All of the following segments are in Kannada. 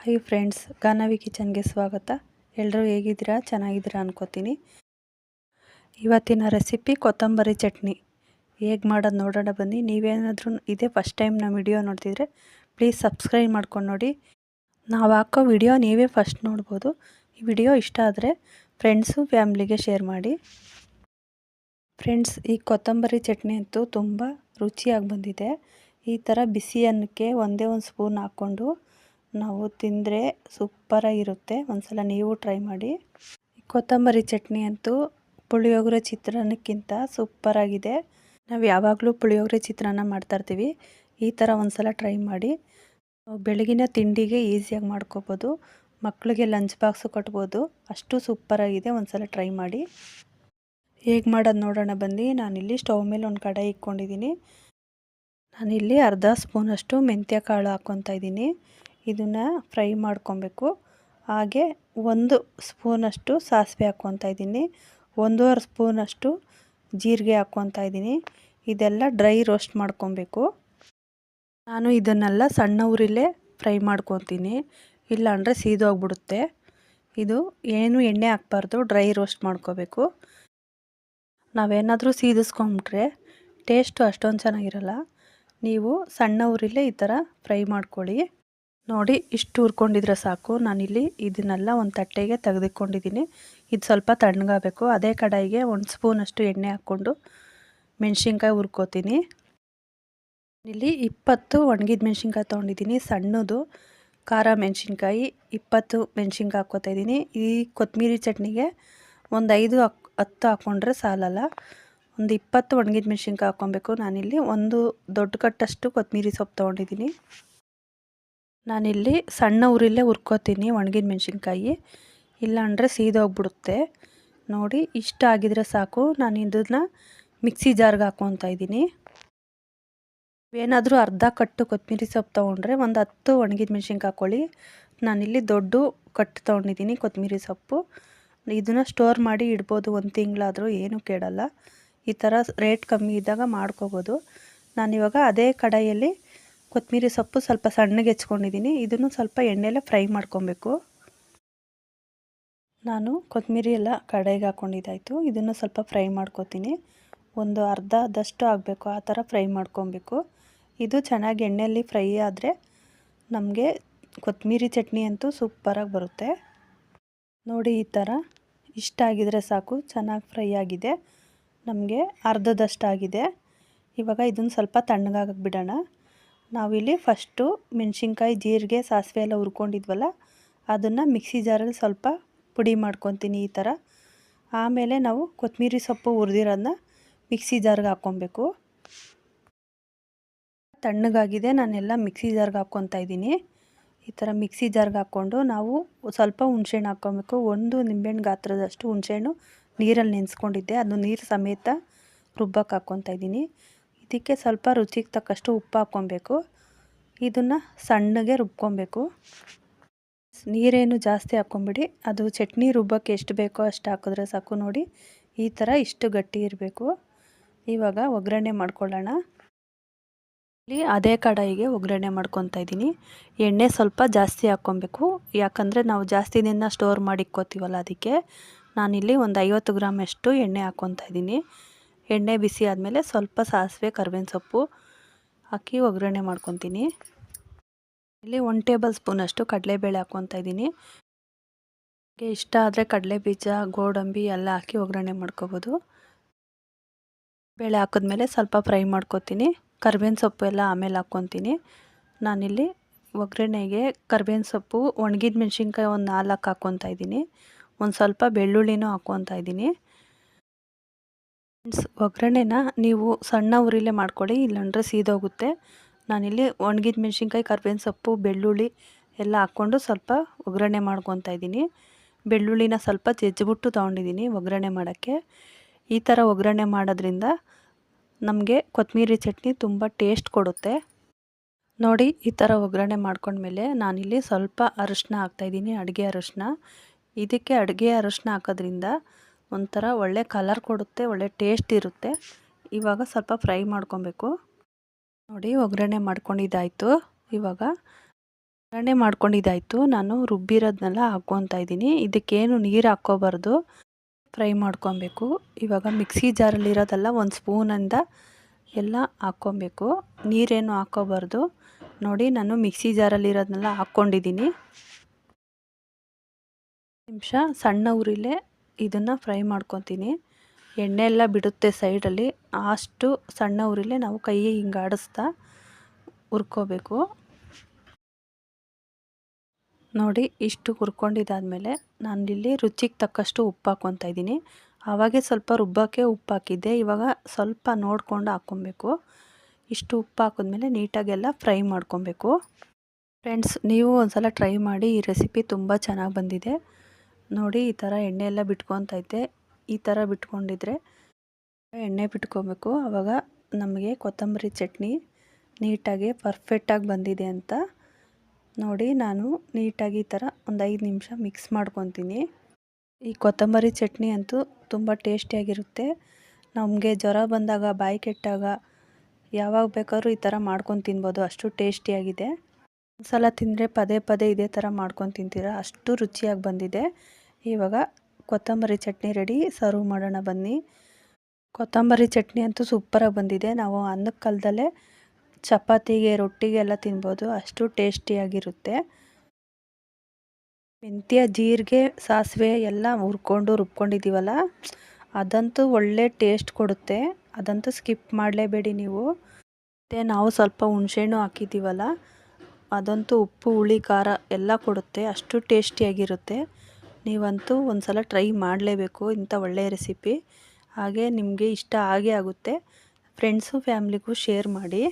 ಹಾಯ್ ಫ್ರೆಂಡ್ಸ್ ಗಾನವಿ ಕಿಚನ್ಗೆ ಸ್ವಾಗತ. ಎಲ್ಲರೂ ಹೇಗಿದ್ದೀರಾ? ಚೆನ್ನಾಗಿದ್ದೀರಾ ಅನ್ಕೋತೀನಿ. ಇವತ್ತಿನ ರೆಸಿಪಿ ಕೊತ್ತಂಬರಿ ಚಟ್ನಿ. ಹೇಗೆ ಮಾಡೋದು ನೋಡೋಣ ಬನ್ನಿ. ನೀವೇನಾದರೂ ಇದೇ ಫಸ್ಟ್ ಟೈಮ್ ನಮ್ಮ ವಿಡಿಯೋ ನೋಡ್ತಿದ್ರೆ ಪ್ಲೀಸ್ ಸಬ್ಸ್ಕ್ರೈಬ್ ಮಾಡ್ಕೊಂಡು ನೋಡಿ. ನಾವು ಹಾಕೋ ವಿಡಿಯೋ ನೀವೇ ಫಸ್ಟ್ ನೋಡ್ಬೋದು. ಈ ವಿಡಿಯೋ ಇಷ್ಟ ಆದರೆ ಫ್ರೆಂಡ್ಸು ಫ್ಯಾಮ್ಲಿಗೆ ಶೇರ್ ಮಾಡಿ. ಫ್ರೆಂಡ್ಸ್ ಈ ಕೊತ್ತಂಬರಿ ಚಟ್ನಿ ಅಂತೂ ತುಂಬ ರುಚಿಯಾಗಿ ಬಂದಿದೆ. ಈ ಥರ ಬಿಸಿ ಅನ್ನಕ್ಕೆ ಒಂದೇ ಒಂದು ಸ್ಪೂನ್ ಹಾಕ್ಕೊಂಡು ನಾವು ತಿಂದರೆ ಸೂಪರಾಗಿರುತ್ತೆ ಒಂದ್ಸಲ ನೀವು ಟ್ರೈ ಮಾಡಿ. ಕೊತ್ತಂಬರಿ ಚಟ್ನಿ ಅಂತೂ ಪುಳಿಯೋಗರೆ ಚಿತ್ರಾನ್ನಕ್ಕಿಂತ ಸೂಪರಾಗಿದೆ ನಾವು ಯಾವಾಗಲೂ ಪುಳಿಯೋಗರೆ ಚಿತ್ರಾನ್ನ ಮಾಡ್ತಾಯಿರ್ತೀವಿ ಈ ಥರ ಒಂದ್ಸಲ ಟ್ರೈ ಮಾಡಿ. ಬೆಳಗಿನ ತಿಂಡಿಗೆ ಈಸಿಯಾಗಿ ಮಾಡ್ಕೋಬೋದು. ಮಕ್ಕಳಿಗೆ ಲಂಚ್ ಬಾಕ್ಸು ಕಟ್ಬೋದು. ಅಷ್ಟು ಸೂಪರಾಗಿದೆ ಒಂದ್ಸಲ ಟ್ರೈ ಮಾಡಿ. ಹೇಗೆ ಮಾಡೋದು ನೋಡೋಣ ಬಂದು ನಾನಿಲ್ಲಿ ಸ್ಟವ್ ಮೇಲೆ ಒಂದು ಕಡಾಯಿ ಇಕ್ಕೊಂಡಿದ್ದೀನಿ ನಾನಿಲ್ಲಿ ಅರ್ಧ ಸ್ಪೂನಷ್ಟು ಮೆಂತ್ಯ ಕಾಳು ಹಾಕ್ಕೊತಾ ಇದ್ದೀನಿ. ಇದನ್ನು ಫ್ರೈ ಮಾಡ್ಕೊಬೇಕು. ಹಾಗೆ ಒಂದು ಸ್ಪೂನಷ್ಟು ಸಾಸಿವೆ ಹಾಕ್ಕೊತಾ ಇದ್ದೀನಿ. ಒಂದೂವರೆ ಸ್ಪೂನಷ್ಟು ಜೀರಿಗೆ ಹಾಕ್ಕೊತಾ ಇದ್ದೀನಿ. ಇದೆಲ್ಲ ಡ್ರೈ ರೋಸ್ಟ್ ಮಾಡ್ಕೊಬೇಕು. ನಾನು ಇದನ್ನೆಲ್ಲ ಸಣ್ಣ ಉರಿಲೇ ಫ್ರೈ ಮಾಡ್ಕೊತೀನಿ. ಇಲ್ಲಾಂದರೆ ಸೀದೋಗ್ಬಿಡುತ್ತೆ. ಇದು ಏನು ಎಣ್ಣೆ ಹಾಕ್ಬಾರ್ದು, ಡ್ರೈ ರೋಸ್ಟ್ ಮಾಡ್ಕೋಬೇಕು. ನಾವೇನಾದರೂ ಸೀದಿಸ್ಕೊಂಬಿಟ್ರೆ ಟೇಸ್ಟು ಅಷ್ಟೊಂದು ಚೆನ್ನಾಗಿರಲ್ಲ. ನೀವು ಸಣ್ಣ ಊರಿಲ್ಲೇ ಈ ಥರ ಫ್ರೈ ಮಾಡ್ಕೊಳ್ಳಿ. ನೋಡಿ, ಇಷ್ಟು ಹುರ್ಕೊಂಡಿದ್ರೆ ಸಾಕು. ನಾನಿಲ್ಲಿ ಇದನ್ನೆಲ್ಲ ಒಂದು ತಟ್ಟೆಗೆ ತೆಗೆದುಕೊಂಡಿದ್ದೀನಿ ಇದು ಸ್ವಲ್ಪ ತಣ್ಣಗಾಗಬೇಕು. ಅದೇ ಕಡಾಯಿಗೆ ಒಂದು ಸ್ಪೂನಷ್ಟು ಎಣ್ಣೆ ಹಾಕ್ಕೊಂಡು ಮೆಣಸಿನ್ಕಾಯಿ ಹುರ್ಕೋತೀನಿ. ಇಲ್ಲಿ ಇಪ್ಪತ್ತು ಒಣಗಿದ ಮೆಣಸಿನ್ಕಾಯಿ ತೊಗೊಂಡಿದ್ದೀನಿ, ಸಣ್ಣದು ಖಾರ ಮೆಣಸಿನ್ಕಾಯಿ. ಇಪ್ಪತ್ತು ಮೆಣಸಿನ್ಕಾಯಿ ಹಾಕ್ಕೋತಾ ಇದ್ದೀನಿ. ಈ ಕೊತ್ತಂಬರಿ ಚಟ್ನಿಗೆ ಒಂದು ಐದು ಹಾಕ್, ಹತ್ತು ಹಾಕ್ಕೊಂಡ್ರೆ ಸಾಲಲ್ಲ. ಒಂದು ಇಪ್ಪತ್ತು ಒಣಗಿದ ಮೆಣಸಿನ್ಕಾಯಿ ಹಾಕ್ಕೊಬೇಕು. ನಾನಿಲ್ಲಿ ಒಂದು ದೊಡ್ಡ ಕಟ್ಟಷ್ಟು ಕೊತ್ತಂಬರಿ ಸೊಪ್ಪು ತೊಗೊಂಡಿದ್ದೀನಿ. ನಾನಿಲ್ಲಿ ಸಣ್ಣ ಉರಿಲೇ ಹುರ್ಕೋತೀನಿ ಒಣಗಿದ ಮೆಣಸಿನ್ಕಾಯಿ. ಇಲ್ಲಾಂದರೆ ಸೀದೋಗ್ಬಿಡುತ್ತೆ ನೋಡಿ, ಇಷ್ಟ ಆಗಿದ್ರೆ ಸಾಕು. ನಾನು ಇದನ್ನ ಮಿಕ್ಸಿ ಜಾರ್ಗೆ ಹಾಕ್ಕೊತಾ ಇದ್ದೀನಿ. ಏನಾದರೂ ಅರ್ಧ ಕಟ್ಟು ಕೊತ್ತಂಬರಿ ಸೊಪ್ಪು ತೊಗೊಂಡ್ರೆ ಒಂದು ಹತ್ತು ಒಣಗಿದ ಮೆಣಸಿನ್ಕಾಯಿ ಹಾಕ್ಕೊಳ್ಳಿ ನಾನಿಲ್ಲಿ ದೊಡ್ಡ ಕಟ್ಟು ತೊಗೊಂಡಿದ್ದೀನಿ ಕೊತ್ತಂಬರಿ ಸೊಪ್ಪು. ಇದನ್ನು ಸ್ಟೋರ್ ಮಾಡಿ ಇಡ್ಬೋದು ಒಂದು ತಿಂಗಳಾದರೂ, ಏನೂ ಕೇಳಲ್ಲ. ಈ ಥರ ರೇಟ್ ಕಮ್ಮಿ ಇದ್ದಾಗ ಮಾಡ್ಕೋಬೋದು. ನಾನಿವಾಗ ಅದೇ ಕಡಾಯಿಯಲ್ಲಿ ಕೊತ್ತಂಬರಿ ಸೊಪ್ಪು ಸ್ವಲ್ಪ ಸಣ್ಣಗೆ ಹೆಚ್ಕೊಂಡಿದ್ದೀನಿ. ಇದನ್ನು ಸ್ವಲ್ಪ ಎಣ್ಣೆಲ್ಲ ಫ್ರೈ ಮಾಡ್ಕೊಬೇಕು. ನಾನು ಕೊತ್ತಂಬರಿ ಎಲ್ಲ ಕಡೆಗೆ ಹಾಕ್ಕೊಂಡಿದ್ದಾಯಿತು ಇದನ್ನು ಸ್ವಲ್ಪ ಫ್ರೈ ಮಾಡ್ಕೊತೀನಿ. ಒಂದು ಅರ್ಧ ಅರ್ಧದಷ್ಟು ಆಗಬೇಕು. ಆ ಥರ ಫ್ರೈ ಮಾಡ್ಕೊಬೇಕು. ಇದು ಚೆನ್ನಾಗಿ ಎಣ್ಣೆಯಲ್ಲಿ ಫ್ರೈ ಆದರೆ ನಮಗೆ ಕೊತ್ತಂಬರಿ ಚಟ್ನಿ ಅಂತೂ ಸೂಪರಾಗಿ ಬರುತ್ತೆ. ನೋಡಿ ಈ ಥರ ಇಷ್ಟ ಆಗಿದರೆ ಸಾಕು. ಚೆನ್ನಾಗಿ ಫ್ರೈ ಆಗಿದೆ. ನಮಗೆ ಅರ್ಧದಷ್ಟಾಗಿದೆ ಇವಾಗ ಇದನ್ನು ಸ್ವಲ್ಪ ತಣ್ಣಗಾಗಕ್ಕೆ ಬಿಡೋಣ. ನಾವಿಲ್ಲಿ ಫಸ್ಟು ಮೆಣಸಿನ್ಕಾಯಿ, ಜೀರಿಗೆ, ಸಾಸಿವೆ ಎಲ್ಲ ಹುರ್ಕೊಂಡಿದ್ವಲ್ಲ, ಅದನ್ನು ಮಿಕ್ಸಿ ಜಾರಲ್ಲಿ ಸ್ವಲ್ಪ ಪುಡಿ ಮಾಡ್ಕೊತೀನಿ ಈ ಥರ ಆಮೇಲೆ ನಾವು ಕೊತ್ತಂಬರಿ ಸೊಪ್ಪು ಹುರಿದಿರೋದನ್ನ ಮಿಕ್ಸಿ ಜಾರ್ಗೆ ಹಾಕ್ಕೊಬೇಕು. ತಣ್ಣಗಾಗಿದೆ, ನಾನೆಲ್ಲ ಮಿಕ್ಸಿ ಜಾರ್ಗೆ ಹಾಕ್ಕೊತಾ ಇದ್ದೀನಿ. ಈ ಥರ ಮಿಕ್ಸಿ ಜಾರ್ಗೆ ಹಾಕ್ಕೊಂಡು ನಾವು ಸ್ವಲ್ಪ ಹುಣ್ಸೆಹಣ್ಣು ಹಾಕ್ಕೊಬೇಕು. ಒಂದು ನಿಂಬೆಹಣ್ಣು ಗಾತ್ರದಷ್ಟು ಹುಣಸೆಹಣ್ಣು ನೀರಲ್ಲಿ ನೆನೆಸ್ಕೊಂಡಿದ್ದೆ. ಅದು ನೀರು ಸಮೇತ ರುಬ್ಬಕ್ಕೆ ಹಾಕ್ಕೊತಾ ಇದ್ದೀನಿ. ಇದಕ್ಕೆ ಸ್ವಲ್ಪ ರುಚಿಗೆ ತಕ್ಕಷ್ಟು ಉಪ್ಪು ಹಾಕ್ಕೊಬೇಕು. ಇದನ್ನು ಸಣ್ಣಗೆ ರುಬ್ಕೊಬೇಕು. ನೀರೇನು ಜಾಸ್ತಿ ಹಾಕ್ಕೊಂಬಿಡಿ. ಅದು ಚಟ್ನಿ ರುಬ್ಬಕ್ಕೆ ಎಷ್ಟು ಬೇಕೋ ಅಷ್ಟು ಹಾಕಿದ್ರೆ ಸಾಕು ನೋಡಿ. ಈ ಥರ ಇಷ್ಟು ಗಟ್ಟಿ ಇರಬೇಕು. ಇವಾಗ ಒಗ್ಗರಣೆ ಮಾಡ್ಕೊಳ್ಳೋಣ. ಇಲ್ಲಿ ಅದೇ ಕಡಾಯಿಗೆ ಒಗ್ಗರಣೆ ಮಾಡ್ಕೊತಾ ಇದ್ದೀನಿ. ಎಣ್ಣೆ ಸ್ವಲ್ಪ ಜಾಸ್ತಿ ಹಾಕ್ಕೊಬೇಕು. ಯಾಕಂದರೆ ನಾವು ಜಾಸ್ತಿ ದಿನ ಸ್ಟೋರ್ ಮಾಡಿಕ್ಕೋತೀವಲ್ಲ ಅದಕ್ಕೆ. ನಾನಿಲ್ಲಿ ಒಂದು ಐವತ್ತು ಗ್ರಾಮಷ್ಟು ಎಣ್ಣೆ ಹಾಕ್ಕೊತಾ ಇದ್ದೀನಿ. ಎಣ್ಣೆ ಬಿಸಿ ಆದಮೇಲೆ ಸ್ವಲ್ಪ ಸಾಸಿವೆ, ಕರ್ಬೇವಿನ ಸೊಪ್ಪು ಹಾಕಿ ಒಗ್ಗರಣೆ ಮಾಡ್ಕೊತೀನಿ. ಇಲ್ಲಿ ಒನ್ ಟೇಬಲ್ ಸ್ಪೂನಷ್ಟು ಕಡಲೆಬೇಳೆ ಹಾಕ್ಕೊತಾ ಇದ್ದೀನಿ. ಇಷ್ಟ ಆದರೆ ಕಡಲೆ ಬೀಜ ಗೋಡಂಬಿ ಎಲ್ಲ ಹಾಕಿ ಒಗ್ಗರಣೆ ಮಾಡ್ಕೋಬೋದು. ಬೇಳೆ ಹಾಕಿದ್ಮೇಲೆ ಸ್ವಲ್ಪ ಫ್ರೈ ಮಾಡ್ಕೊತೀನಿ. ಕರ್ಬೇವಿನ ಸೊಪ್ಪು ಎಲ್ಲ ಆಮೇಲೆ ಹಾಕ್ಕೊತೀನಿ. ನಾನಿಲ್ಲಿ ಒಗ್ಗರಣೆಗೆ ಕರ್ಬೇವಿನ ಸೊಪ್ಪು ಒಣಗಿದ ಮೆಣಸಿನ್ಕಾಯಿ ಒಂದು ನಾಲ್ಕು ಹಾಕ್ಕೊತಾ ಇದ್ದೀನಿ. ಒಂದು ಸ್ವಲ್ಪ ಬೆಳ್ಳುಳ್ಳಿನೂ ಹಾಕ್ಕೊತಾ ಇದ್ದೀನಿ. ಒಗ್ಗರಣೆನ ನೀವು ಸಣ್ಣ ಉರಿಲೇ ಮಾಡ್ಕೊಳ್ಳಿ, ಇಲ್ಲಾಂದರೆ ಸೀದೋಗುತ್ತೆ. ನಾನಿಲ್ಲಿ ಒಣಗಿದ ಮೆಣಸಿನ್ಕಾಯಿ, ಕರ್ಬೇವಿನ ಸೊಪ್ಪು, ಬೆಳ್ಳುಳ್ಳಿ ಎಲ್ಲ ಹಾಕ್ಕೊಂಡು ಸ್ವಲ್ಪ ಒಗ್ಗರಣೆ ಮಾಡ್ಕೊತಾ ಇದ್ದೀನಿ. ಬೆಳ್ಳುಳ್ಳಿನ ಸ್ವಲ್ಪ ಜಜ್ಜಿಬಿಟ್ಟು ತೊಗೊಂಡಿದ್ದೀನಿ ಒಗ್ಗರಣೆ ಮಾಡೋಕ್ಕೆ. ಈ ಥರ ಒಗ್ಗರಣೆ ಮಾಡೋದ್ರಿಂದ ನಮಗೆ ಕೊತ್ತಂಬರಿ ಚಟ್ನಿ ತುಂಬ ಟೇಸ್ಟ್ ಕೊಡುತ್ತೆ. ನೋಡಿ, ಈ ಥರ ಒಗ್ಗರಣೆ ಮಾಡ್ಕೊಂಡ್ಮೇಲೆ ನಾನಿಲ್ಲಿ ಸ್ವಲ್ಪ ಅರಶಿನ ಹಾಕ್ತಾಯಿದ್ದೀನಿ ಅಡುಗೆ ಅರಶಿನ ಇದಕ್ಕೆ ಅಡುಗೆ ಅರಶಿನ ಹಾಕೋದ್ರಿಂದ ಒಂಥರ ಒಳ್ಳೆ ಕಲರ್ ಕೊಡುತ್ತೆ, ಒಳ್ಳೆ ಟೇಸ್ಟ್ ಇರುತ್ತೆ. ಇವಾಗ ಸ್ವಲ್ಪ ಫ್ರೈ ಮಾಡ್ಕೊಬೇಕು. ನೋಡಿ ಒಗ್ಗರಣೆ ಮಾಡ್ಕೊಂಡಿದ್ದಾಯಿತು. ಇವಾಗ ಒಗ್ಗರಣೆ ಮಾಡ್ಕೊಂಡಿದ್ದಾಯಿತು. ನಾನು ರುಬ್ಬಿರೋದನ್ನೆಲ್ಲ ಹಾಕ್ಕೊತಾ ಇದ್ದೀನಿ. ಇದಕ್ಕೇನು ನೀರು ಹಾಕ್ಕೋಬಾರ್ದು. ಫ್ರೈ ಮಾಡ್ಕೊಬೇಕು. ಇವಾಗ ಮಿಕ್ಸಿ ಜಾರಲ್ಲಿರೋದೆಲ್ಲ ಒಂದು ಸ್ಪೂನಿಂದ ಎಲ್ಲ ಹಾಕ್ಕೊಬೇಕು. ನೀರೇನು ಹಾಕ್ಕೋಬಾರ್ದು. ನೋಡಿ ನಾನು ಮಿಕ್ಸಿ ಜಾರಲ್ಲಿರೋದನ್ನೆಲ್ಲ ಹಾಕ್ಕೊಂಡಿದ್ದೀನಿ. ನಿಮಿಷ, ಸಣ್ಣ ಉರಿಲೇ ಇದನ್ನು ಫ್ರೈ ಮಾಡ್ಕೊತೀನಿ. ಎಣ್ಣೆ ಎಲ್ಲ ಬಿಡುತ್ತೆ ಸೈಡಲ್ಲಿ ಅಷ್ಟು ಸಣ್ಣ ಉರಿಲೇ ನಾವು ಕೈ ಹಿಂಗೆ ಆಡಿಸ್ತಾ ಹುರ್ಕೋಬೇಕು. ನೋಡಿ ಇಷ್ಟು ಹುರ್ಕೊಂಡಿದ್ದಾದಮೇಲೆ ಇಲ್ಲಿ ರುಚಿಗೆ ತಕ್ಕಷ್ಟು ಉಪ್ಪು ಹಾಕ್ಕೊತಾ ಇದ್ದೀನಿ. ಆವಾಗೇ ಸ್ವಲ್ಪ ರುಬ್ಬಕ್ಕೆ ಉಪ್ಪು ಹಾಕಿದ್ದೆ. ಇವಾಗ ಸ್ವಲ್ಪ ನೋಡಿಕೊಂಡು ಹಾಕ್ಕೊಬೇಕು. ಇಷ್ಟು ಉಪ್ಪು ಹಾಕಿದ್ಮೇಲೆ ನೀಟಾಗೆಲ್ಲ ಫ್ರೈ ಮಾಡ್ಕೊಬೇಕು. ಫ್ರೆಂಡ್ಸ್ ನೀವು ಒಂದ್ಸಲ ಟ್ರೈ ಮಾಡಿ ಈ ರೆಸಿಪಿ ತುಂಬ ಚೆನ್ನಾಗಿ ಬಂದಿದೆ. ನೋಡಿ ಈ ಥರ ಎಣ್ಣೆ ಎಲ್ಲ ಬಿಟ್ಕೊತೈತೆ. ಈ ಥರ ಬಿಟ್ಕೊಂಡಿದ್ರೆ ಎಣ್ಣೆ ಬಿಟ್ಕೊಬೇಕು. ಆವಾಗ ನಮಗೆ ಕೊತ್ತಂಬರಿ ಚಟ್ನಿ ನೀಟಾಗಿ ಪರ್ಫೆಕ್ಟಾಗಿ ಬಂದಿದೆ ಅಂತ ನೋಡಿ ನಾನು ನೀಟಾಗಿ ಈ ಥರ ಒಂದು ಐದು ನಿಮಿಷ ಮಿಕ್ಸ್ ಮಾಡ್ಕೊತೀನಿ. ಈ ಕೊತ್ತಂಬರಿ ಚಟ್ನಿ ಅಂತೂ ತುಂಬ ಟೇಸ್ಟಿಯಾಗಿರುತ್ತೆ ನಮಗೆ ಜ್ವರ ಬಂದಾಗ, ಬಾಯಿ ಕೆಟ್ಟಾಗ ಯಾವಾಗ ಬೇಕಾದ್ರೂ ಈ ಥರ ಮಾಡ್ಕೊಂಡು ತಿನ್ಬೋದು. ಅಷ್ಟು ಟೇಸ್ಟಿಯಾಗಿದೆ ಸಲ ತಿಂದರೆ ಪದೇ ಪದೇ ಇದೇ ಥರ ಮಾಡ್ಕೊಂಡು ತಿಂತೀರ? ಅಷ್ಟು ರುಚಿಯಾಗಿ ಬಂದಿದೆ. ಇವಾಗ ಕೊತ್ತಂಬರಿ ಚಟ್ನಿ ರೆಡಿ ಸರ್ವ್ ಮಾಡೋಣ ಬನ್ನಿ. ಕೊತ್ತಂಬರಿ ಚಟ್ನಿ ಅಂತೂ ಸೂಪರಾಗಿ ಬಂದಿದೆ. ನಾವು ಅನ್ನಕ್ಕೆ ಕಾಲದಲ್ಲೇ ಚಪಾತಿಗೆ, ರೊಟ್ಟಿಗೆ ಎಲ್ಲ ತಿನ್ಬೋದು. ಅಷ್ಟು ಟೇಸ್ಟಿಯಾಗಿರುತ್ತೆ ಮೆಂತ್ಯ, ಜೀರಿಗೆ, ಸಾಸಿವೆ ಎಲ್ಲ ಹುರ್ಕೊಂಡು ರುಬ್ಕೊಂಡಿದ್ದೀವಲ್ಲ ಅದಂತೂ ಒಳ್ಳೆ ಟೇಸ್ಟ್ ಕೊಡುತ್ತೆ. ಅದಂತೂ ಸ್ಕಿಪ್ ಮಾಡಲೇಬೇಡಿ ನೀವು. ಮತ್ತು ನಾವು ಸ್ವಲ್ಪ ಹುಣಸೆಹಣ್ಣು ಹಾಕಿದ್ದೀವಲ್ಲ ಅದಂತೂ ಉಪ್ಪು, ಹುಳಿ, ಖಾರ ಎಲ್ಲ ಕೊಡುತ್ತೆ. ಅಷ್ಟು ಟೇಸ್ಟಿಯಾಗಿರುತ್ತೆ. ನೀವಂತೂ ಒಂದು ಸಲ ಟ್ರೈ ಮಾಡಲೇಬೇಕು. ಇಂಥ ಒಳ್ಳೆಯ ರೆಸಿಪಿ. ಹಾಗೆ ನಿಮಗೆ ಇಷ್ಟ ಆಗೇ ಆಗುತ್ತೆ. ಫ್ರೆಂಡ್ಸು, ಫ್ಯಾಮ್ಲಿಗೂ ಶೇರ್ ಮಾಡಿ.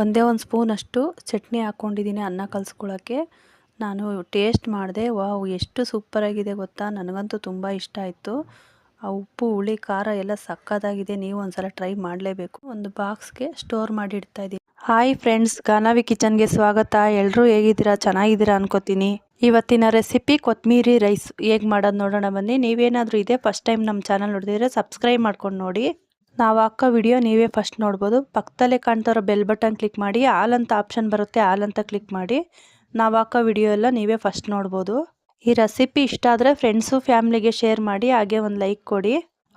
ಒಂದೇ ಒಂದು ಸ್ಪೂನಷ್ಟು ಚಟ್ನಿ ಹಾಕ್ಕೊಂಡಿದ್ದೀನಿ ಅನ್ನ ಕಲಿಸ್ಕೊಳ್ಳೋಕ್ಕೆ ನಾನು ಟೇಸ್ಟ್ ಮಾಡಿದೆ. ವಾವ್, ಎಷ್ಟು ಸೂಪರಾಗಿದೆ ಗೊತ್ತಾ? ನನಗಂತೂ ತುಂಬ ಇಷ್ಟ ಆಯಿತು. ಆ ಉಪ್ಪು, ಹುಳಿ, ಖಾರ ಎಲ್ಲ ಸಕ್ಕತ್ತಾಗಿದೆ. ನೀವು ಒಂದು ಸಲ ಟ್ರೈ ಮಾಡಲೇಬೇಕು. ಒಂದು ಬಾಕ್ಸ್ಗೆ ಸ್ಟೋರ್ ಮಾಡಿ ಇಡ್ತಾ ಇದ್ದೀನಿ. ಹಾಯ್ ಫ್ರೆಂಡ್ಸ್ ಗಾನಾವಿ ಕಿಚನ್ಗೆ ಸ್ವಾಗತ. ಎಲ್ಲರೂ ಹೇಗಿದ್ದೀರಾ? ಚೆನ್ನಾಗಿದ್ದೀರಾ ಅನ್ಕೋತೀನಿ. ಇವತ್ತಿನ ರೆಸಿಪಿ ಕೊತ್ತಂಬರಿ ರೈಸ್ ಹೇಗೆ ಮಾಡೋದು ನೋಡೋಣ ಬನ್ನಿ. ನೀವೇನಾದರೂ ಇದೆ ಫಸ್ಟ್ ಟೈಮ್ ನಮ್ಮ ಚಾನಲ್ ನೋಡಿದ್ರೆ ಸಬ್ಸ್ಕ್ರೈಬ್ ಮಾಡ್ಕೊಂಡು ನೋಡಿ. ನಾವು ಹಾಕೋ ವಿಡಿಯೋ ನೀವೇ ಫಸ್ಟ್ ನೋಡ್ಬೋದು. ಪಕ್ಕದಲ್ಲೇ ಕಾಣ್ತಾರೋ ಬೆಲ್ ಬಟನ್ ಕ್ಲಿಕ್ ಮಾಡಿ. ಆಲ್ ಅಂತ ಆಪ್ಷನ್ ಬರುತ್ತೆ ಆಲ್ ಅಂತ ಕ್ಲಿಕ್ ಮಾಡಿ. ನಾವು ಹಾಕೋ ವಿಡಿಯೋ ಎಲ್ಲ ನೀವೇ ಫಸ್ಟ್ ನೋಡ್ಬೋದು. ಈ ರೆಸಿಪಿ ಇಷ್ಟ ಆದರೆ ಫ್ರೆಂಡ್ಸು ಫ್ಯಾಮ್ಲಿಗೆ ಶೇರ್ ಮಾಡಿ, ಹಾಗೆ ಒಂದು ಲೈಕ್ ಕೊಡಿ.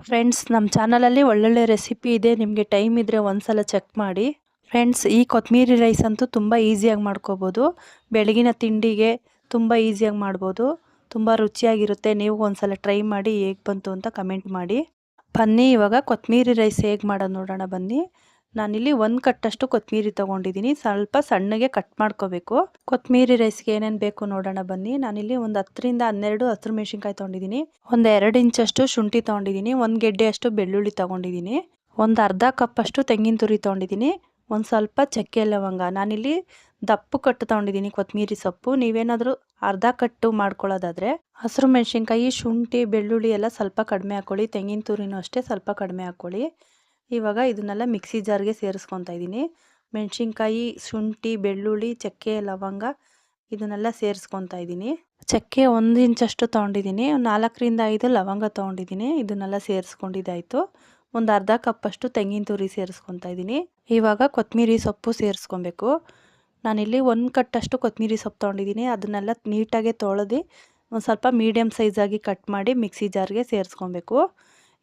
ಫ್ರೆಂಡ್ಸ್ ನಮ್ಮ ಚಾನಲಲ್ಲಿ ಒಳ್ಳೊಳ್ಳೆ ರೆಸಿಪಿ ಇದೆ. ನಿಮಗೆ ಟೈಮ್ ಇದ್ದರೆ ಒಂದು ಸಲ ಚೆಕ್ ಮಾಡಿ. ಫ್ರೆಂಡ್ಸ್ ಈ ಕೊತ್ತಂಬರಿ ರೈಸ್ ಅಂತೂ ತುಂಬ ಈಸಿಯಾಗಿ ಮಾಡ್ಕೋಬೋದು. ಬೆಳಗಿನ ತಿಂಡಿಗೆ ತುಂಬ ಈಸಿಯಾಗಿ ಮಾಡ್ಬೋದು. ತುಂಬ ರುಚಿಯಾಗಿರುತ್ತೆ. ನೀವು ಒಂದ್ಸಲ ಟ್ರೈ ಮಾಡಿ ಹೇಗೆ ಬಂತು ಅಂತ ಕಮೆಂಟ್ ಮಾಡಿ. ಬನ್ನಿ, ಇವಾಗ ಕೊತ್ತಂಬರಿ ರೈಸ್ ಹೇಗೆ ಮಾಡೋದು ನೋಡೋಣ ಬನ್ನಿ. ನಾನಿಲ್ಲಿ ಒಂದು ಕಟ್ಟಷ್ಟು ಕೊತ್ತಂಬರಿ ತೊಗೊಂಡಿದ್ದೀನಿ ಸ್ವಲ್ಪ ಸಣ್ಣಗೆ ಕಟ್ ಮಾಡ್ಕೋಬೇಕು. ಕೊತ್ತಂಬರಿ ರೈಸ್ಗೆ ಏನೇನು ಬೇಕು ನೋಡೋಣ ಬನ್ನಿ. ನಾನಿಲ್ಲಿ ಒಂದು ಹತ್ತರಿಂದ ಹನ್ನೆರಡು ಹಸಿರು ಮೆಣಸಿನ್ಕಾಯಿ ತೊಗೊಂಡಿದ್ದೀನಿ ಒಂದು ಎರಡು ಇಂಚಷ್ಟು ಶುಂಠಿ ತೊಗೊಂಡಿದ್ದೀನಿ ಒಂದು ಗೆಡ್ಡೆಯಷ್ಟು ಬೆಳ್ಳುಳ್ಳಿ ತೊಗೊಂಡಿದ್ದೀನಿ ಒಂದು ಅರ್ಧ ಕಪ್ಪಷ್ಟು ತೆಂಗಿನ ತುರಿ ತೊಗೊಂಡಿದ್ದೀನಿ ಒಂದು ಸ್ವಲ್ಪ ಚಕ್ಕೆ ಲವಂಗ. ನಾನಿಲ್ಲಿ ದಪ್ಪು ಕಟ್ಟು ತೊಗೊಂಡಿದ್ದೀನಿ ಕೊತ್ತಂಬರಿ ಸೊಪ್ಪು. ನೀವೇನಾದರೂ ಅರ್ಧ ಕಟ್ಟು ಮಾಡ್ಕೊಳ್ಳೋದಾದರೆ ಹಸಿರು ಮೆಣಸಿನ್ಕಾಯಿ, ಶುಂಠಿ, ಬೆಳ್ಳುಳ್ಳಿ ಎಲ್ಲ ಸ್ವಲ್ಪ ಕಡಿಮೆ ಹಾಕ್ಕೊಳ್ಳಿ. ತೆಂಗಿನ ತುರಿನೂ ಅಷ್ಟೇ ಸ್ವಲ್ಪ ಕಡಿಮೆ ಹಾಕ್ಕೊಳ್ಳಿ. ಇವಾಗ ಇದನ್ನೆಲ್ಲ ಮಿಕ್ಸಿ ಜಾರ್ಗೆ ಸೇರಿಸ್ಕೊತಾ ಇದ್ದೀನಿ. ಮೆಣಸಿನ್ಕಾಯಿ, ಶುಂಠಿ, ಬೆಳ್ಳುಳ್ಳಿ, ಚಕ್ಕೆ, ಲವಂಗ ಇದನ್ನೆಲ್ಲ ಸೇರಿಸ್ಕೊತಾ ಇದ್ದೀನಿ. ಚಕ್ಕೆ ಒಂದು ಇಂಚಷ್ಟು ತೊಗೊಂಡಿದ್ದೀನಿ. ನಾಲ್ಕರಿಂದ ಐದು ಲವಂಗ ತೊಗೊಂಡಿದ್ದೀನಿ. ಇದನ್ನೆಲ್ಲ ಸೇರಿಸ್ಕೊಂಡಿದ್ದಾಯಿತು. ಒಂದು ಅರ್ಧ ಕಪ್ಪಷ್ಟು ತೆಂಗಿನ ತುರಿ ಸೇರಿಸ್ಕೊತಾ ಇದ್ದೀನಿ. ಇವಾಗ ಕೊತ್ತಂಬರಿ ಸೊಪ್ಪು ಸೇರಿಸ್ಕೊಬೇಕು. ನಾನಿಲ್ಲಿ ಒಂದು ಕಟ್ಟಷ್ಟು ಕೊತ್ತಂಬರಿ ಸೊಪ್ಪು ತೊಗೊಂಡಿದ್ದೀನಿ. ಅದನ್ನೆಲ್ಲ ನೀಟಾಗೆ ತೊಳೆದು ಒಂದು ಸ್ವಲ್ಪ ಮೀಡಿಯಮ್ ಸೈಜಾಗಿ ಕಟ್ ಮಾಡಿ ಮಿಕ್ಸಿ ಜಾರ್ಗೆ ಸೇರಿಸ್ಕೊಬೇಕು.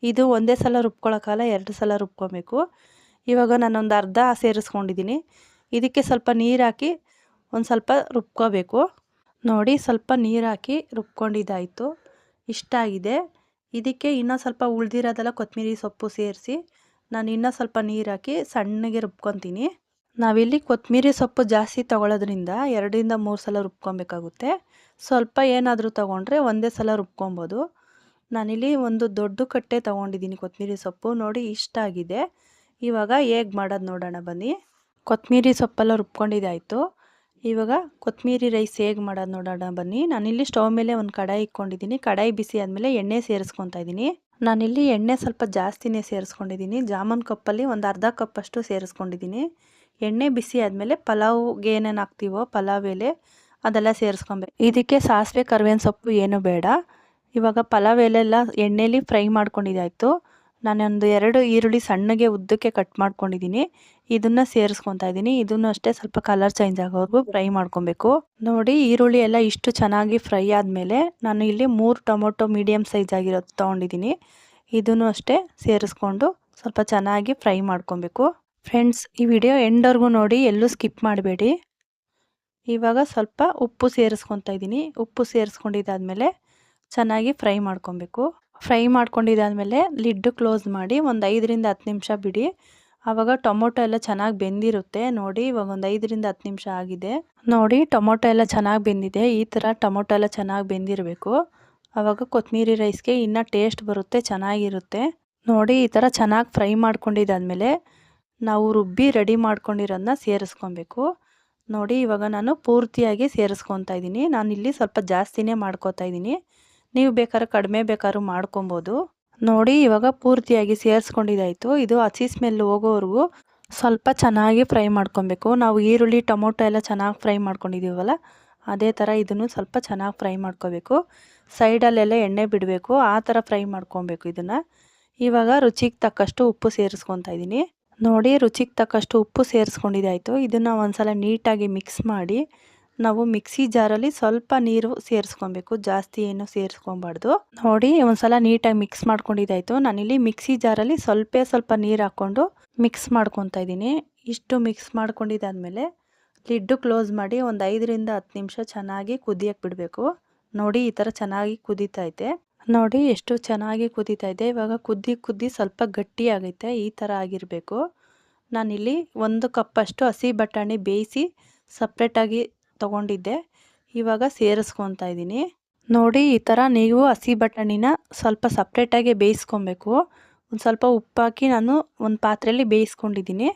ಇದು ಒಂದೇ ಸಲ ರುಬ್ಕೊಳ್ಳೋಕ್ಕಲ್ಲ ಎರಡು ಸಲ ರುಬ್ಕೊಬೇಕು. ಇವಾಗ ನಾನೊಂದು ಅರ್ಧ ಸೇರಿಸ್ಕೊಂಡಿದ್ದೀನಿ. ಇದಕ್ಕೆ ಸ್ವಲ್ಪ ನೀರು ಹಾಕಿ ಒಂದು ಸ್ವಲ್ಪ ರುಬ್ಕೋಬೇಕು. ನೋಡಿ ಸ್ವಲ್ಪ ನೀರು ಹಾಕಿ ರುಬ್ಕೊಂಡಿದ್ದಾಯಿತು. ಇಷ್ಟ ಆಗಿದೆ ಇದಕ್ಕೆ ಇನ್ನೂ ಸ್ವಲ್ಪ ಉಳಿದಿರೋದೆಲ್ಲ ಕೊತ್ತಂಬರಿ ಸೊಪ್ಪು ಸೇರಿಸಿ ನಾನು ಇನ್ನೂ ಸ್ವಲ್ಪ ನೀರು ಹಾಕಿ ಸಣ್ಣಗೆ ರುಬ್ಕೊತೀನಿ. ನಾವಿಲ್ಲಿ ಕೊತ್ತಂಬರಿ ಸೊಪ್ಪು ಜಾಸ್ತಿ ತೊಗೊಳೋದ್ರಿಂದ ಎರಡರಿಂದ ಮೂರು ಸಲ ರುಬ್ಕೊಬೇಕಾಗುತ್ತೆ. ಸ್ವಲ್ಪ ಏನಾದರೂ ತೊಗೊಂಡ್ರೆ ಒಂದೇ ಸಲ ರುಬ್ಕೊಬೋದು. ನಾನಿಲ್ಲಿ ಒಂದು ದೊಡ್ಡ ಕಟ್ಟೆ ತೊಗೊಂಡಿದ್ದೀನಿ ಕೊತ್ತಂಬರಿ ಸೊಪ್ಪು, ನೋಡಿ ಇಷ್ಟ ಆಗಿದೆ. ಇವಾಗ ಹೇಗೆ ಮಾಡೋದು ನೋಡೋಣ ಬನ್ನಿ. ಕೊತ್ತಂಬರಿ ಸೊಪ್ಪೆಲ್ಲ ರುಬ್ಕೊಂಡಿದ್ದಾಯಿತು. ಇವಾಗ ಕೊತ್ತಂಬರಿ ರೈಸ್ ಹೇಗೆ ಮಾಡೋದು ನೋಡೋಣ ಬನ್ನಿ. ನಾನಿಲ್ಲಿ ಸ್ಟವ್ ಮೇಲೆ ಒಂದು ಕಡಾಯಿ ಇಟ್ಕೊಂಡಿದ್ದೀನಿ. ಕಡಾಯಿ ಬಿಸಿ ಆದಮೇಲೆ ಎಣ್ಣೆ ಸೇರಿಸ್ಕೊತಾ ಇದ್ದೀನಿ. ನಾನಿಲ್ಲಿ ಎಣ್ಣೆ ಸ್ವಲ್ಪ ಜಾಸ್ತಿನೇ ಸೇರಿಸ್ಕೊಂಡಿದ್ದೀನಿ. ಜಾಮೂನ್ ಕಪ್ಪಲ್ಲಿ ಒಂದು ಅರ್ಧ ಕಪ್ಪಷ್ಟು ಸೇರಿಸ್ಕೊಂಡಿದ್ದೀನಿ. ಎಣ್ಣೆ ಬಿಸಿ ಆದಮೇಲೆ ಪಲಾವ್ಗೆ ಏನೇನು ಹಾಕ್ತೀವೋ ಪಲಾವ್ ಎಲೆ ಅದೆಲ್ಲ ಸೇರಿಸ್ಕೊಬೇಕು ಇದಕ್ಕೆ ಸಾಸಿವೆ ಕರಿಬೇವಿನ ಸೊಪ್ಪು ಏನು ಬೇಡ. ಇವಾಗ ಪಲಾವ್ ಎಲೆಲ್ಲ ಎಣ್ಣೆಲಿ ಫ್ರೈ ಮಾಡ್ಕೊಂಡಿದ್ದಾಯಿತು ನಾನೊಂದು ಎರಡು ಈರುಳ್ಳಿ ಸಣ್ಣಗೆ ಉದ್ದಕ್ಕೆ ಕಟ್ ಮಾಡ್ಕೊಂಡಿದ್ದೀನಿ ಇದನ್ನ ಸೇರಿಸ್ಕೊತಾ ಇದ್ದೀನಿ ಇದನ್ನು ಅಷ್ಟೇ ಸ್ವಲ್ಪ ಕಲರ್ ಚೇಂಜ್ ಆಗೋವರೆಗೂ ಫ್ರೈ ಮಾಡ್ಕೊಬೇಕು. ನೋಡಿ, ಈರುಳ್ಳಿ ಎಲ್ಲ ಇಷ್ಟು ಚೆನ್ನಾಗಿ ಫ್ರೈ ಆದಮೇಲೆ ನಾನು ಇಲ್ಲಿ ಮೂರು ಟೊಮೊಟೊ ಮೀಡಿಯಮ್ ಸೈಜ್ ಆಗಿರೋದು ತೊಗೊಂಡಿದ್ದೀನಿ ಇದನ್ನು ಅಷ್ಟೇ ಸೇರಿಸ್ಕೊಂಡು ಸ್ವಲ್ಪ ಚೆನ್ನಾಗಿ ಫ್ರೈ ಮಾಡ್ಕೊಬೇಕು. ಫ್ರೆಂಡ್ಸ್ ಈ ವಿಡಿಯೋ ಎಂಡವರೆಗೂ ನೋಡಿ, ಎಲ್ಲೂ ಸ್ಕಿಪ್ ಮಾಡಬೇಡಿ. ಇವಾಗ ಸ್ವಲ್ಪ ಉಪ್ಪು ಸೇರಿಸ್ಕೊತಾ ಇದ್ದೀನಿ ಉಪ್ಪು ಸೇರಿಸ್ಕೊಂಡಿದ್ದಾದಮೇಲೆ ಚೆನ್ನಾಗಿ ಫ್ರೈ ಮಾಡ್ಕೊಬೇಕು. ಫ್ರೈ ಮಾಡ್ಕೊಂಡಿದ್ದಾದಮೇಲೆ ಲಿಡ್ಡು ಕ್ಲೋಸ್ ಮಾಡಿ ಒಂದು ಐದರಿಂದ ಹತ್ತು ನಿಮಿಷ ಬಿಡಿ. ಆವಾಗ ಟೊಮೊಟೊ ಎಲ್ಲ ಚೆನ್ನಾಗಿ ಬೆಂದಿರುತ್ತೆ. ನೋಡಿ, ಇವಾಗ ಒಂದು ಐದರಿಂದ ಹತ್ತು ನಿಮಿಷ ಆಗಿದೆ. ನೋಡಿ, ಟೊಮೊಟೊ ಎಲ್ಲ ಚೆನ್ನಾಗಿ ಬೆಂದಿದೆ. ಈ ಥರ ಟೊಮೊಟೊ ಎಲ್ಲ ಚೆನ್ನಾಗಿ ಬೆಂದಿರಬೇಕು. ಆವಾಗ ಕೊತ್ತಂಬರಿ ರೈಸ್ಗೆ ಇನ್ನೂ ಟೇಸ್ಟ್ ಬರುತ್ತೆ, ಚೆನ್ನಾಗಿರುತ್ತೆ. ನೋಡಿ, ಈ ಥರ ಚೆನ್ನಾಗಿ ಫ್ರೈ ಮಾಡ್ಕೊಂಡಿದ್ದಾದಮೇಲೆ ನಾವು ರುಬ್ಬಿ ರೆಡಿ ಮಾಡ್ಕೊಂಡಿರೋದನ್ನ ಸೇರಿಸ್ಕೊಬೇಕು. ನೋಡಿ, ಇವಾಗ ನಾನು ಪೂರ್ತಿಯಾಗಿ ಸೇರಿಸ್ಕೊತಾ ಇದ್ದೀನಿ. ಇಲ್ಲಿ ಸ್ವಲ್ಪ ಜಾಸ್ತಿನೇ ಮಾಡ್ಕೋತಾ ಇದ್ದೀನಿ. ನೀವು ಬೇಕಾದ್ರೆ ಕಡಿಮೆ ಬೇಕಾದ್ರೂ ಮಾಡ್ಕೊಬೋದು. ನೋಡಿ, ಇವಾಗ ಪೂರ್ತಿಯಾಗಿ ಸೇರಿಸ್ಕೊಂಡಿದ್ದಾಯಿತು. ಇದು ಹಸಿ ಸ್ಮೆಲ್ ಹೋಗೋವರೆಗೂ ಸ್ವಲ್ಪ ಚೆನ್ನಾಗಿ ಫ್ರೈ ಮಾಡ್ಕೊಬೇಕು. ನಾವು ಈರುಳ್ಳಿ, ಟೊಮೊಟೊ ಎಲ್ಲ ಚೆನ್ನಾಗಿ ಫ್ರೈ ಮಾಡ್ಕೊಂಡಿದ್ದೀವಲ್ಲ, ಅದೇ ಥರ ಇದನ್ನು ಸ್ವಲ್ಪ ಚೆನ್ನಾಗಿ ಫ್ರೈ ಮಾಡ್ಕೋಬೇಕು. ಸೈಡಲ್ಲೆಲ್ಲ ಎಣ್ಣೆ ಬಿಡಬೇಕು, ಆ ಥರ ಫ್ರೈ ಮಾಡ್ಕೊಬೇಕು ಇದನ್ನು. ಇವಾಗ ರುಚಿಗೆ ತಕ್ಕಷ್ಟು ಉಪ್ಪು ಸೇರಿಸ್ಕೊತಾ ಇದ್ದೀನಿ. ನೋಡಿ, ರುಚಿಗೆ ತಕ್ಕಷ್ಟು ಉಪ್ಪು ಸೇರಿಸ್ಕೊಂಡಿದ್ದಾಯಿತು. ಇದನ್ನು ಒಂದು ಸಲ ನೀಟಾಗಿ ಮಿಕ್ಸ್ ಮಾಡಿ ನಾವು ಮಿಕ್ಸಿ ಜಾರಲ್ಲಿ ಸ್ವಲ್ಪ ನೀರು ಸೇರಿಸ್ಕೊಬೇಕು. ಜಾಸ್ತಿ ಏನು ಸೇರಿಸ್ಕೊಬಾರ್ದು. ನೋಡಿ, ಒಂದ್ಸಲ ನೀಟಾಗಿ ಮಿಕ್ಸ್ ಮಾಡ್ಕೊಂಡಿದ್ದಾಯಿತು. ನಾನಿಲ್ಲಿ ಮಿಕ್ಸಿ ಜಾರಲ್ಲಿ ಸ್ವಲ್ಪ ಸ್ವಲ್ಪ ನೀರು ಹಾಕ್ಕೊಂಡು ಮಿಕ್ಸ್ ಮಾಡ್ಕೊತಾ ಇದ್ದೀನಿ. ಇಷ್ಟು ಮಿಕ್ಸ್ ಮಾಡ್ಕೊಂಡಿದ್ದಾದ್ಮೇಲೆ ಲಿಡ್ಡು ಕ್ಲೋಸ್ ಮಾಡಿ ಒಂದು ಐದರಿಂದ ಹತ್ತು ನಿಮಿಷ ಚೆನ್ನಾಗಿ ಕುದಿಯಕ್ಕೆ ಬಿಡಬೇಕು. ನೋಡಿ, ಈ ಥರ ಚೆನ್ನಾಗಿ ಕುದೀತೈತೆ ನೋಡಿ, ಎಷ್ಟು ಚೆನ್ನಾಗಿ ಕುದೀತಾ ಇದೆ. ಇವಾಗ ಕುದ್ದಿ ಕುದ್ದಿ ಸ್ವಲ್ಪ ಗಟ್ಟಿ ಆಗೈತೆ. ಈ ಥರ ಆಗಿರಬೇಕು. ನಾನಿಲ್ಲಿ ಒಂದು ಕಪ್ಪಷ್ಟು ಹಸಿ ಬಟಾಣಿ ಬೇಯಿಸಿ ಸಪ್ರೇಟಾಗಿ ತೊಗೊಂಡಿದ್ದೆ. ಇವಾಗ ಸೇರಿಸ್ಕೊತಾ ಇದ್ದೀನಿ. ನೋಡಿ, ಈ ಥರ ನೀವು ಹಸಿ ಬಟಾಣಿನ ಸ್ವಲ್ಪ ಸಪ್ರೇಟಾಗಿ ಬೇಯಿಸ್ಕೊಬೇಕು. ಒಂದು ಸ್ವಲ್ಪ ಉಪ್ಪಾಕಿ ನಾನು ಒಂದು ಪಾತ್ರೆಯಲ್ಲಿ ಬೇಯಿಸ್ಕೊಂಡಿದ್ದೀನಿ.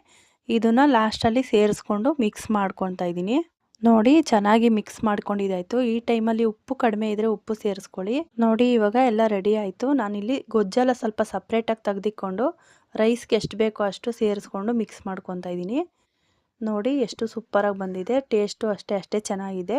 ಇದನ್ನು ಲಾಸ್ಟಲ್ಲಿ ಸೇರಿಸ್ಕೊಂಡು ಮಿಕ್ಸ್ ಮಾಡ್ಕೊತಾ ಇದ್ದೀನಿ. ನೋಡಿ, ಚೆನ್ನಾಗಿ ಮಿಕ್ಸ್ ಮಾಡ್ಕೊಂಡಿದ್ದಾಯಿತು. ಈ ಟೈಮಲ್ಲಿ ಉಪ್ಪು ಕಡಿಮೆ ಇದ್ದರೆ ಉಪ್ಪು ಸೇರಿಸ್ಕೊಳ್ಳಿ. ನೋಡಿ, ಇವಾಗ ಎಲ್ಲ ರೆಡಿ ಆಯಿತು. ನಾನಿಲ್ಲಿ ಗೊಜ್ಜೆಲ್ಲ ಸ್ವಲ್ಪ ಸಪ್ರೇಟಾಗಿ ತೆಗೆದಿಕೊಂಡು ರೈಸ್ಗೆ ಎಷ್ಟು ಬೇಕೋ ಅಷ್ಟು ಸೇರಿಸ್ಕೊಂಡು ಮಿಕ್ಸ್ ಮಾಡ್ಕೊತಾ ಇದ್ದೀನಿ. ನೋಡಿ ಎಷ್ಟು ಸೂಪರಾಗಿ ಬಂದಿದೆ. ಟೇಸ್ಟು ಅಷ್ಟೇ ಅಷ್ಟೇ ಚೆನ್ನಾಗಿದೆ.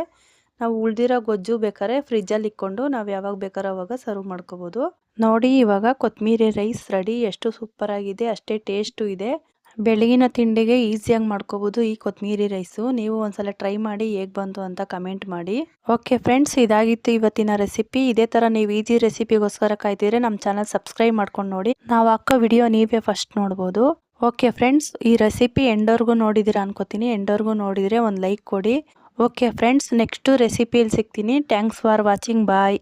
ನಾವು ಉಳಿದಿರೋ ಗೊಜ್ಜು ಬೇಕಾದ್ರೆ ಫ್ರಿಜ್ಜಲ್ಲಿ ಇಕ್ಕೊಂಡು ನಾವು ಯಾವಾಗ ಬೇಕಾರೋ ಅವಾಗ ಸರ್ವ್ ಮಾಡ್ಕೋಬೋದು. ನೋಡಿ ಇವಾಗ ಕೊತ್ತಂಬರಿ ರೈಸ್ ರೆಡಿ ಎಷ್ಟು ಸೂಪರಾಗಿದೆ, ಅಷ್ಟೇ ಟೇಸ್ಟು ಇದೆ. ಬೆಳಗಿನ ತಿಂಡಿಗೆ ಈಸಿಯಾಗಿ ಮಾಡ್ಕೋಬೋದು ಈ ಕೊತ್ತಂಬರಿ ರೈಸು ನೀವು ಒಂದ್ಸಲ ಟ್ರೈ ಮಾಡಿ ಹೇಗೆ ಬಂತು ಅಂತ ಕಮೆಂಟ್ ಮಾಡಿ. ಓಕೆ ಫ್ರೆಂಡ್ಸ್ ಇದಾಗಿತ್ತು ಇವತ್ತಿನ ರೆಸಿಪಿ ಇದೇ ಥರ ನೀವು ಈಸಿ ರೆಸಿಪಿಗೋಸ್ಕರ ಕಾಯ್ತಿದ್ರೆ ನಮ್ಮ ಚಾನಲ್ ಸಬ್ಸ್ಕ್ರೈಬ್ ಮಾಡ್ಕೊಂಡು ನೋಡಿ. ನಾವು ಹಾಕೋ ವಿಡಿಯೋ ನೀವೇ ಫಸ್ಟ್ ನೋಡ್ಬೋದು. ಓಕೆ ಫ್ರೆಂಡ್ಸ್ ಈ ರೆಸಿಪಿ ಎಂಡೋರ್ಗೂ ನೋಡಿದ್ದೀರಾ ಅನ್ಕೋತೀನಿ. ಎಂಡೋರ್ಗೂ ನೋಡಿದರೆ ಒಂದು ಲೈಕ್ ಕೊಡಿ. ಓಕೆ ಫ್ರೆಂಡ್ಸ್ ನೆಕ್ಸ್ಟು ರೆಸಿಪಿಯಲ್ಲಿ ಸಿಗ್ತೀನಿ. Thanks for watching bye